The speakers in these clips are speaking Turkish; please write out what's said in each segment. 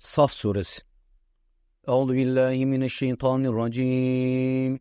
Saf Suresi. Euzu billahi mineşşeytanirracim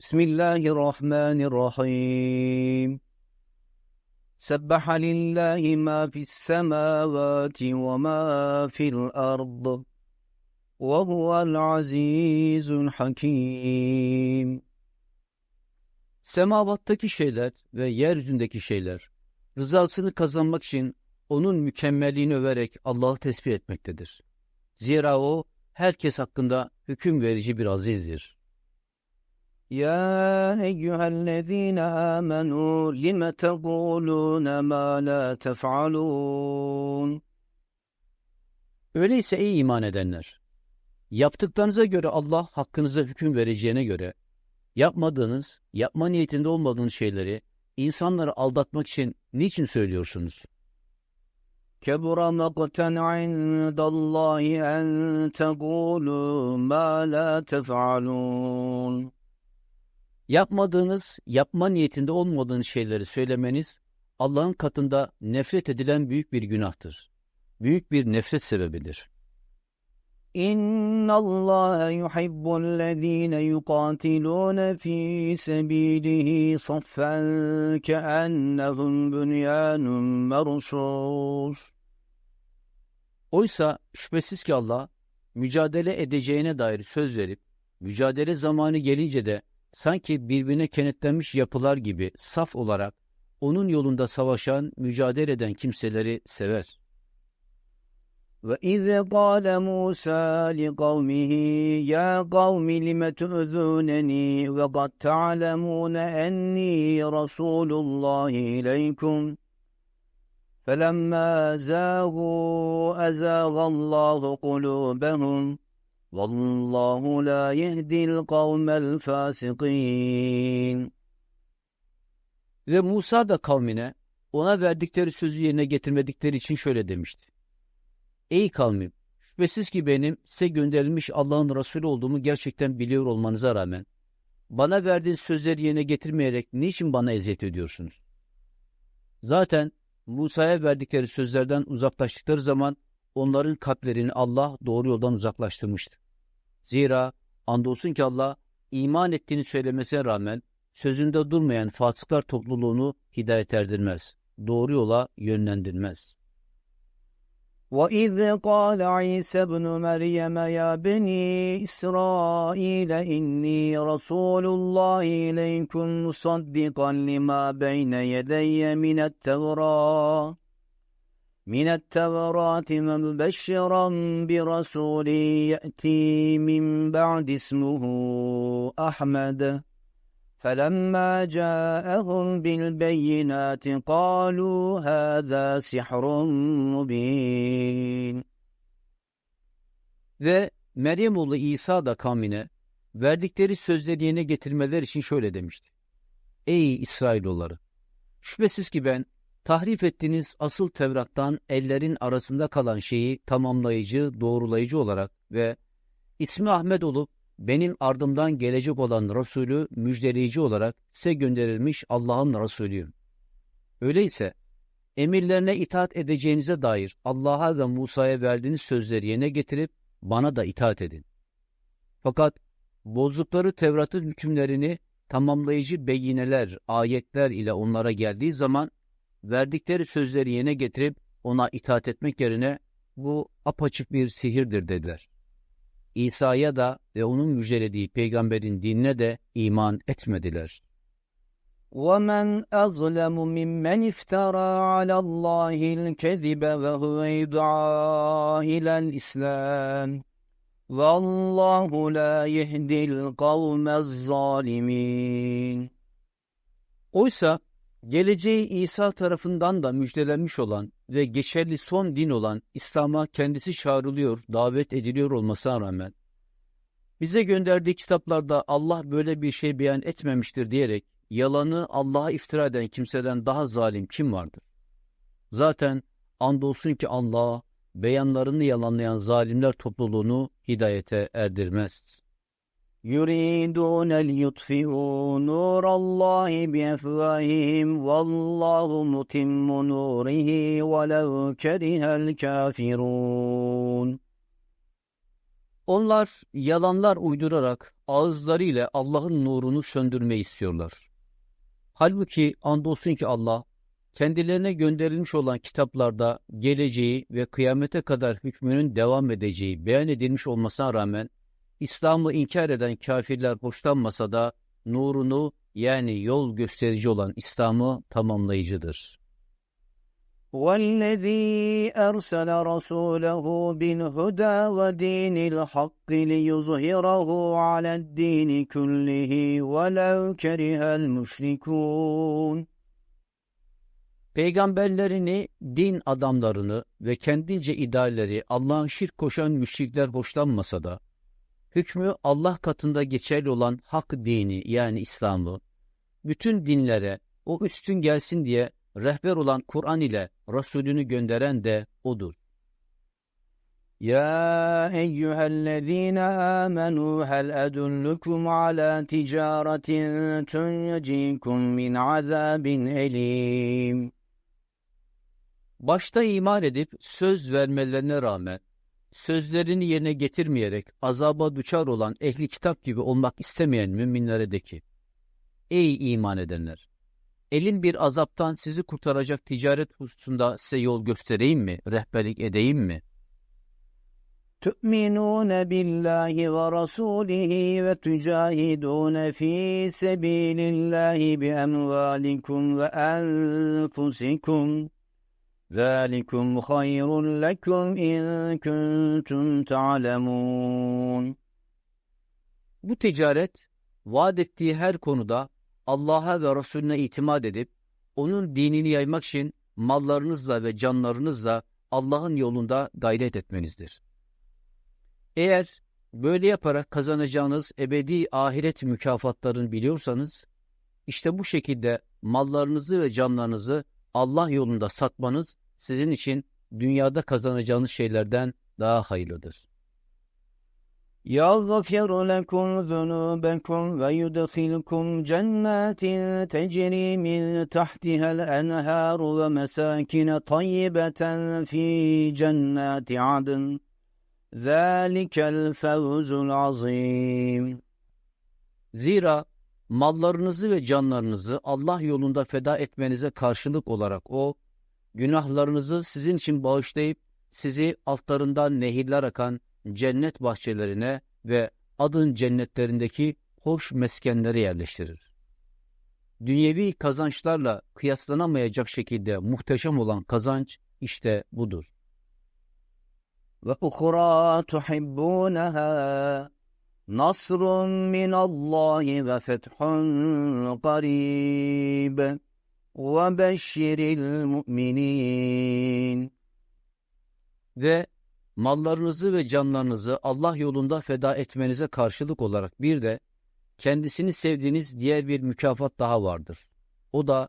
Bismillahirrahmanirrahim. Sebbaha lillahi ma fis semavati ve ma fil ard. Ve huvel azizul hakim Semavattaki şeyler ve yeryüzündeki şeyler rızasını kazanmak için onun mükemmelliğini överek Allah'ı tesbih etmektedir. Zira o herkes hakkında hüküm verici bir azizdir. Ya eyyühellezine amenu lime tegulune ma la tef'alun. Öyleyse ey iman edenler! Yaptıklarınıza göre Allah hakkınıza hüküm vereceğine göre, yapmadığınız, yapma niyetinde olmadığınız şeyleri insanları aldatmak için niçin söylüyorsunuz? كبر مقتا عند الله أن تقولوا ما لا تفعلون Yapmadığınız, yapma niyetinde olmadığınız şeyleri söylemeniz Allah'ın katında nefret edilen büyük bir günahtır. Büyük bir nefret sebebidir. İnna Allah yuhibbul-lezine yuqatilun fi sabilihi saffen ke'ennehum bunyanun mersus. Oysa şüphesiz ki Allah mücadele edeceğine dair söz verip mücadele zamanı gelince de sanki birbirine kenetlenmiş yapılar gibi saf olarak onun yolunda savaşan, mücadele eden kimseleri sever. وَإِذْ قَالَ مُوسَى لِقَوْمِهِ يَا قَوْمِ لِمَ تُؤْذُونَنِي وَقَدْ تَعْلَمُونَ أَنِّي رَسُولُ اللّٰهِ إِلَيْكُمْ فَلَمَّا زَاغُوا أَزَاغَ اللّٰهُ قُلُوبَهُمْ وَاللّٰهُ لَا يَهْدِي الْقَوْمَ الْفَاسِقِينَ Ve Musa da kavmine ona verdikleri sözü yerine getirmedikleri için şöyle demişti. Ey kavmim! Şüphesiz ki benim size gönderilmiş Allah'ın Resulü olduğumu gerçekten biliyor olmanıza rağmen bana verdiğiniz sözleri yerine getirmeyerek niçin bana eziyet ediyorsunuz? Zaten Musa'ya verdikleri sözlerden uzaklaştıkları zaman onların kalplerini Allah doğru yoldan uzaklaştırmıştı. Zira andolsun ki Allah iman ettiğini söylemesine rağmen sözünde durmayan fasıklar topluluğunu hidayet erdirmez, doğru yola yönlendirmez. وَإِذْ قَالَ عِيسَى ابْنُ مَرْيَمَ يَا بَنِي إِسْرَائِيلَ إِنِّي رَسُولُ اللَّهِ إِلَيْكُمْ مُصَدِّقًا لِمَا بَيْنَ يَدَيَّ مِنَ التَّوْرَاةِ من التوراة مبشرا برسول يأتي من بعد اسمه أحمد. فلما جاءهم بالبينات قالوا هذا سحر مبين. Ve Meryem oğlu İsa da kavmine verdikleri sözleri yerine getirmeler için şöyle demişti. Ey İsrailoğulları! Şüphesiz ki ben tahrif ettiğiniz asıl Tevrat'tan ellerin arasında kalan şeyi tamamlayıcı, doğrulayıcı olarak ve ismi Ahmet olup benim ardımdan gelecek olan Resulü müjdeleyici olarak size gönderilmiş Allah'ın Resulüyüm. Öyleyse emirlerine itaat edeceğinize dair Allah'a ve Musa'ya verdiğiniz sözleri yerine getirip bana da itaat edin. Fakat bozdukları Tevrat'ın hükümlerini tamamlayıcı beyineler, ayetler ile onlara geldiği zaman verdikleri sözleri yerine getirip ona itaat etmek yerine bu apaçık bir sihirdir dediler. İsa'ya da ve onun müjdelediği peygamberin dinine de iman etmediler. وَمَنْ أَظْلَمُ مِمَّنْ اِفْتَرَى عَلَى اللّٰهِ الْكَذِبَ وَهُوَ يُدْعَى إِلَى الْإِسْلَامِ وَاللّٰهُ لَا يَهْدِي الْقَوْمَ الظَّالِمِينَ Oysa geleceği İsa tarafından da müjdelenmiş olan ve geçerli son din olan İslam'a kendisi çağrılıyor, davet ediliyor olmasına rağmen, bize gönderdiği kitaplarda Allah böyle bir şey beyan etmemiştir diyerek yalanı Allah'a iftira eden kimseden daha zalim kim vardır? Zaten andolsun ki Allah beyanlarını yalanlayan zalimler topluluğunu hidayete erdirmez. يريدون ليطفئوا نور الله بأفواههم والله متم نوره ولو كره الكافرون Onlar yalanlar uydurarak ağızlarıyla Allah'ın nurunu söndürmeyi istiyorlar. Halbuki andolsun ki Allah kendilerine gönderilmiş olan kitaplarda geleceği ve kıyamete kadar hükmünün devam edeceği beyan edilmiş olmasına rağmen İslam'ı inkar eden kafirler hoşlanmasa da nurunu yani yol gösterici olan İslam'ı tamamlayıcıdır. وَالَّذ۪ي أَرْسَلَ رَسُولَهُ بِالْهُدَى وَدِينِ الْحَقِّ لِيُظْهِرَهُ عَلَى الدِّينِ كُلِّهِ وَلَوْ كَرِهَ الْمُشْرِكُونَ Peygamberlerini, din adamlarını ve kendince idealleri Allah'ın şirk koşan müşrikler hoşlanmasa da, hükmü Allah katında geçerli olan hak dini yani İslam'ı, bütün dinlere o üstün gelsin diye rehber olan Kur'an ile Resulünü gönderen de O'dur. يا أيها الذين آمنوا هل أدلكم على تجارة تنجيكم من عذاب أليم Başta iman edip söz vermelerine rağmen sözlerini yerine getirmeyerek azaba duçar olan ehli kitap gibi olmak istemeyen müminlere de ki Ey iman edenler! Elin bir azaptan sizi kurtaracak ticaret hususunda size yol göstereyim mi, rehberlik edeyim mi? تؤمنون بالله ورسوله وتجاهدون في سبيل الله بأموالكم وأنفسكم ذلكم خير لكم إن كنتم تعلمون Bu ticaret vaat ettiği her konuda Allah'a ve Resulüne itimat edip onun dinini yaymak için mallarınızla ve canlarınızla Allah'ın yolunda gayret etmenizdir. Eğer böyle yaparak kazanacağınız ebedi ahiret mükafatlarını biliyorsanız, işte bu şekilde mallarınızı ve canlarınızı Allah yolunda satmanız sizin için dünyada kazanacağınız şeylerden daha hayırlıdır. يغفر لكم ذنوبكم ويدخلكم جنات تجري من تحتها الأنهار ومساكن طيبة في جنات عدن ذَٰلِكَ الْفَوْزُ الْعَظِيمُ Zira mallarınızı ve canlarınızı Allah yolunda feda etmenize karşılık olarak O, günahlarınızı sizin için bağışlayıp sizi altlarından nehirler akan cennet bahçelerine ve adın cennetlerindeki hoş meskenlere yerleştirir. Dünyevi kazançlarla kıyaslanamayacak şekilde muhteşem olan kazanç işte budur. Ve uhra tuhibbunaha nasrun min minallahi ve fethun qarib ve beşiril mu'minin ve mallarınızı ve canlarınızı Allah yolunda feda etmenize karşılık olarak bir de kendisini sevdiğiniz diğer bir mükafat daha vardır. O da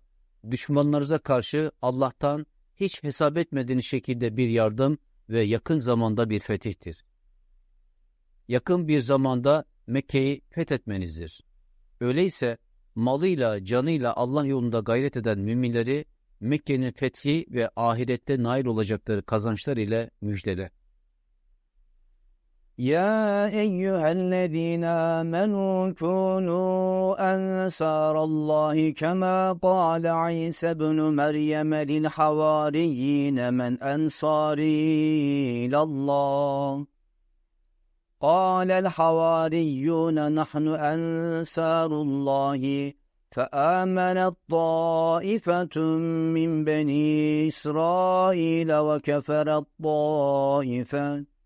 düşmanlarınıza karşı Allah'tan hiç hesap etmediğiniz şekilde bir yardım ve yakın zamanda bir fetihtir. Yakın bir zamanda Mekke'yi fethetmenizdir. Öyleyse malıyla, canıyla Allah yolunda gayret eden müminleri Mekke'nin fethi ve ahirette nail olacakları kazançlar ile müjdele. يا أيها الذين آمنوا كونوا أنصار الله كما قال عيسى بن مريم للحواريين من أنصاري إلى الله. قال الحواريون نحن أنصار الله فآمنت طائفة من بني إسرائيل وكفرت طائفة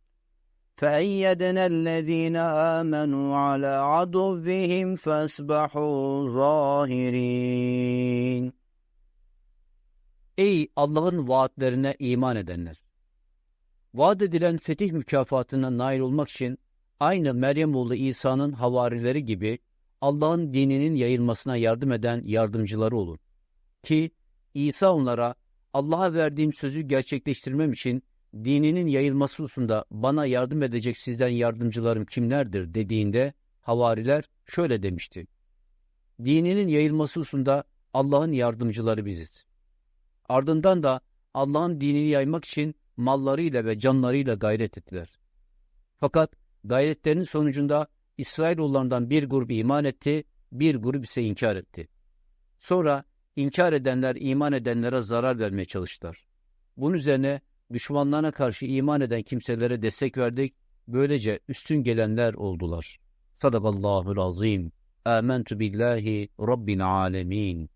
فأيدنا الذين آمنوا على عدوهم فأصبحوا ظاهرين Ey Allah'ın vaatlerine iman edenler! Vaat edilen fetih mükafatına nail olmak için aynı Meryem oğlu İsa'nın havarileri gibi Allah'ın dininin yayılmasına yardım eden yardımcıları olun. Ki İsa onlara Allah'a verdiğim sözü gerçekleştirmem için dininin yayılması hususunda bana yardım edecek sizden yardımcılarım kimlerdir dediğinde havariler şöyle demişti. Dininin yayılması hususunda Allah'ın yardımcıları biziz. Ardından da Allah'ın dinini yaymak için mallarıyla ve canlarıyla gayret ettiler. Fakat gayretlerinin sonucunda İsrailoğullarından bir grup iman etti, bir grup ise inkar etti. Sonra inkar edenler iman edenlere zarar vermeye çalıştılar. Bunun üzerine düşmanlarına karşı iman eden kimselere destek verdik, böylece üstün gelenler oldular. Sadakallahul azim. Âmentu billahi rabbil alemin.